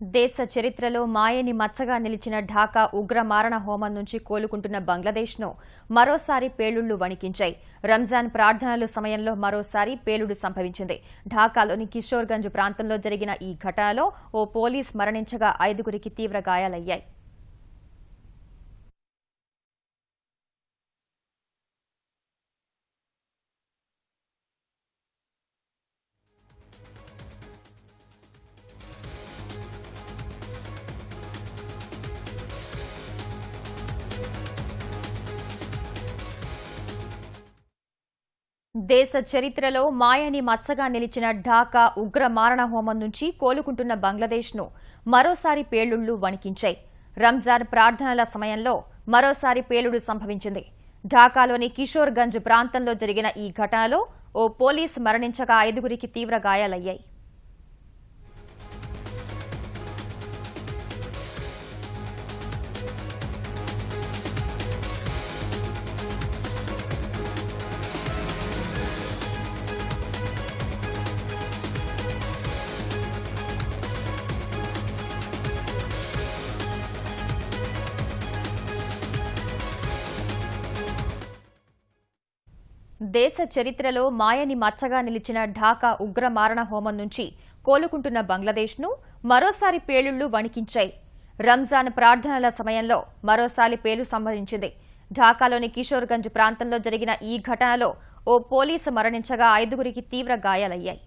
దేశ చరిత్రలో మాయని మచ్చగా నిలిచిన ఢాకా ఉగ్ర మారణ హోమం నుంచి కోలుకుంటున్న బంగ్లాదేశ్ను మరోసారి పేలుళ్ళు వణికించాయి. రంజాన్ ప్రార్థనల సమయంలో మరోసారి పేలుడు సంభవించింది. ఢాకాలోని కిషోర్గంజ్ ప్రాంతంలో జరిగిన ఈ ఘటనలో ఓ పోలీస్ మరణించగా ఐదుగురికి తీవ్ర గాయాలయ్యాయి. దేశ చరిత్రలో మాయని మచ్చగా నిలిచిన ఢాకా ఉగ్ర మారణ హోమం నుంచి కోలుకుంటున్న బంగ్లాదేశ్ను మరోసారి పేలుళ్ళు వణికించాయి. రంజాన్ ప్రార్థనల సమయంలో మరోసారి పేలుడు సంభవించింది. ఢాకాలోని కిషోర్గంజ్ ప్రాంతంలో జరిగిన ఈ ఘటనలో ఓ పోలీస్ మరణించగా ఐదుగురికి తీవ్ర గాయాలయ్యాయి. దేశ చరిత్రలో మాయని మచ్చగా నిలిచిన ఢాకా ఉగ్ర మారణ హోమం నుంచి కోలుకుంటున్న బంగ్లాదేశ్ను మరోసారి పేలుళ్ళు వణికించాయి. రంజాన్ ప్రార్థనల సమయంలో మరోసారి పేలు సంభవించింది. ఢాకాలోని కిషోర్గంజ్ ప్రాంతంలో జరిగిన ఈ ఘటనలో ఓ పోలీసు మరణించగా ఐదుగురికి తీవ్ర గాయాలయ్యాయి.